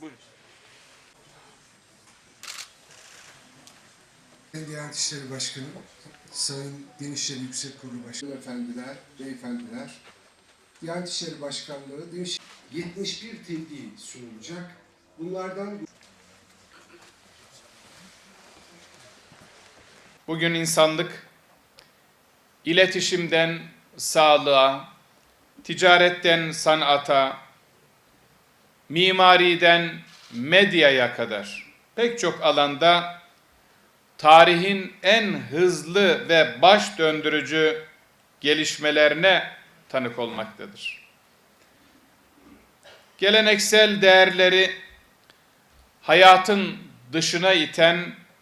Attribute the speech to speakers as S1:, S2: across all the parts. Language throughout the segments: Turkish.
S1: Buyurun.
S2: Sayın Diyanet İşleri Başkanı, Sayın Din İşleri Yüksek Kurulu Başkanı Efendiler, Beyefendiler, Diyanet İşleri Başkanlığı Din İş- 71 tebliğ sunulacak. Bunlardan
S1: Bugün insanlık iletişimden sağlığa, ticaretten sanata, mimariden medyaya kadar pek çok alanda tarihin en hızlı ve baş döndürücü gelişmelerine tanık olmaktadır. Geleneksel değerleri hayatın dışına iten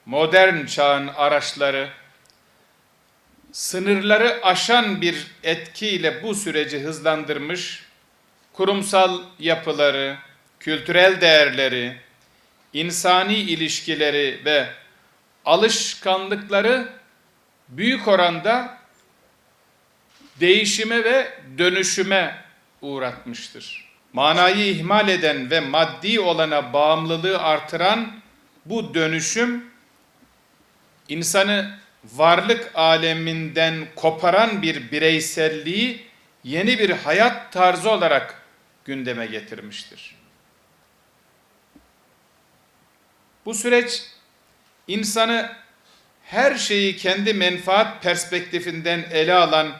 S1: modern çağın araçları sınırları aşan bir etkiyle bu süreci hızlandırmış, kurumsal yapıları, kültürel değerleri, insani ilişkileri ve alışkanlıkları büyük oranda değişime ve dönüşüme uğratmıştır. Manayı ihmal eden ve maddi olana bağımlılığı artıran bu dönüşüm insanı varlık aleminden koparan bir bireyselliği yeni bir hayat tarzı olarak gündeme getirmiştir. Bu süreç insanı her şeyi kendi menfaat perspektifinden ele alan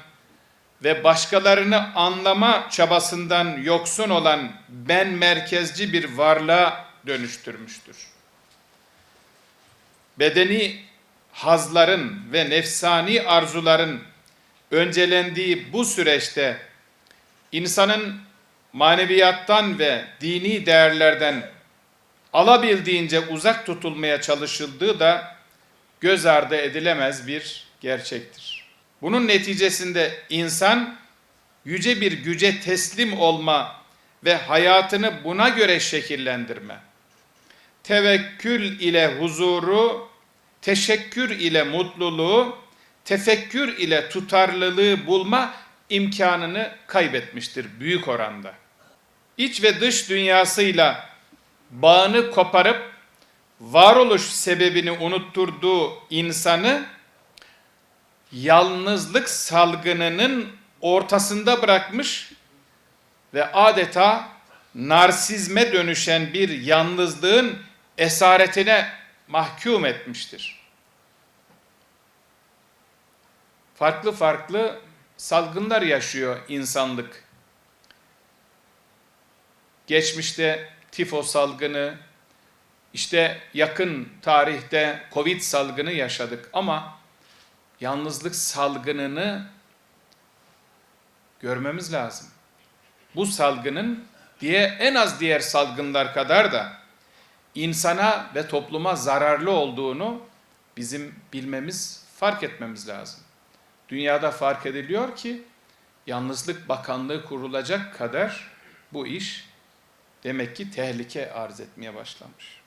S1: ve başkalarını anlama çabasından yoksun olan ben merkezci bir varlığa dönüştürmüştür. Bedeni hazların ve nefsani arzuların öncelendiği bu süreçte insanın maneviyattan ve dini değerlerden alabildiğince uzak tutulmaya çalışıldığı da göz ardı edilemez bir gerçektir. Bunun neticesinde insan yüce bir güce teslim olma ve hayatını buna göre şekillendirme, tevekkül ile huzuru, teşekkür ile mutluluğu, tefekkür ile tutarlılığı bulma imkanını kaybetmiştir büyük oranda. İç ve dış dünyasıyla bağını koparıp varoluş sebebini unutturduğu insanı yalnızlık salgınının ortasında bırakmış ve adeta narsizme dönüşen bir yalnızlığın esaretine mahkum etmiştir. Farklı farklı salgınlar yaşıyor insanlık. Geçmişte tifo salgını, işte yakın tarihte Covid salgını yaşadık ama yalnızlık salgınını görmemiz lazım. Bu salgının diye en az diğer salgınlar kadar da insana ve topluma zararlı olduğunu bizim bilmemiz, fark etmemiz lazım. Dünyada fark ediliyor ki yalnızlık bakanlığı kurulacak kadar bu iş demek ki tehlike arz etmeye başlamış.